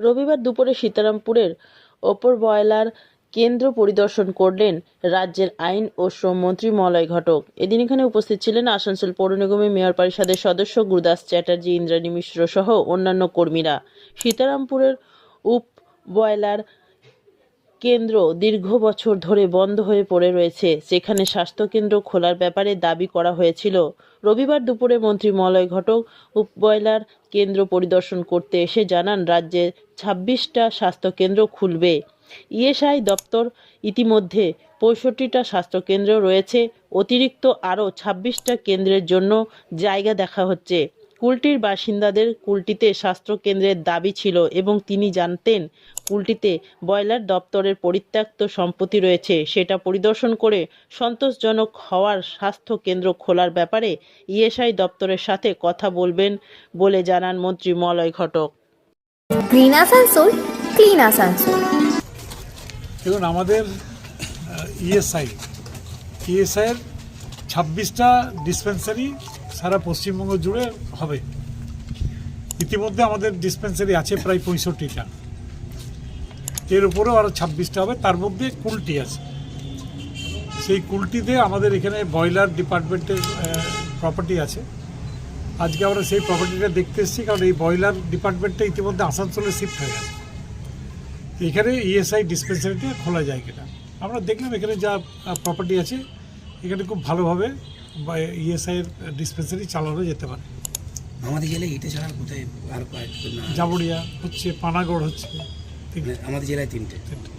রবিবার দুপুরে সীতারামপুরের ওপর বয়লার কেন্দ্র পরিদর্শন করলেন রাজ্যের আইন ও শ্রমমন্ত্রী মলয় ঘটক। এদিন এখানে উপস্থিত ছিলেন আসানসোল পৌর নিগমের মেয়র পরিষদের সদস্য গুরুদাস চ্যাটার্জি, ইন্দ্রাণী মিশ্র সহ অন্যান্য কর্মীরা। সীতারামপুরের উপ বয়লার কেন্দ্র দীর্ঘ বছর ধরে বন্ধ হয়ে পড়ে রয়েছে। সেখানে স্বাস্থ্যকেন্দ্র খোলার ব্যাপারে দাবি করা হয়েছিল। রবিবার দুপুরে মন্ত্রী মলয় ঘটক উপবয়লার কেন্দ্র পরিদর্শন করতে এসে জানান, রাজ্যে ছাব্বিশটা স্বাস্থ্যকেন্দ্র খুলবে। ইএসআই দপ্তর ইতিমধ্যে পঁয়ষট্টিটা স্বাস্থ্যকেন্দ্র রয়েছে। অতিরিক্ত আরও ছাব্বিশটা কেন্দ্রের জন্য জায়গা দেখা হচ্ছে। কুলটির বাসিন্দাদের কুলটিতে স্বাস্থ্যকেন্দ্রের দাবি ছিল এবং তিনি জানতেন কুলটিতে বয়লার দপ্তরের পরিত্যক্ত সম্পত্তি রয়েছে। সেটা পরিদর্শন করে সন্তোষজনক হওয়ার স্বাস্থ্য কেন্দ্র খোলার ব্যাপারে ইএসআই দপ্তরের সাথে কথা বলবেন বলে জানান মন্ত্রী মলয় ঘটক। Green Asansol clean Asansol. দেখুন আমাদের ইএসআই ইএসআইয়ের ছাব্বিশটা ডিসপেন্সারি সারা পশ্চিমবঙ্গ জুড়ে হবে। ইতিমধ্যে আমাদের ডিসপেন্সারি আছে প্রায় পঁয়ষট্টিটা। এর উপরেও আরও ছাব্বিশটা হবে, তার মধ্যে কুলটি আছে। সেই কুলটিতে আমাদের এখানে ব্রয়লার ডিপার্টমেন্টের প্রপার্টি আছে। আজকে আমরা সেই প্রপার্টিটা দেখতে এসেছি, কারণ এই ব্রয়লার ডিপার্টমেন্টটা ইতিমধ্যে আসানসোলে শিফট হয়ে গেছে। এখানে ইএসআই ডিসপেন্সারিটা খোলা যায় কিনা। আমরা দেখলাম এখানে যা প্রপার্টি আছে, এখানে খুব ভালোভাবে ইএসআই এর ডিসপেন্সারি চালানো যেতে পারে। আমাদের জেলায় এটা ছাড়া কোথায় আর জাবড়িয়া হচ্ছে পানাগড় হচ্ছে। ঠিক মানে আমাদের জেলায় তিনটে। আছে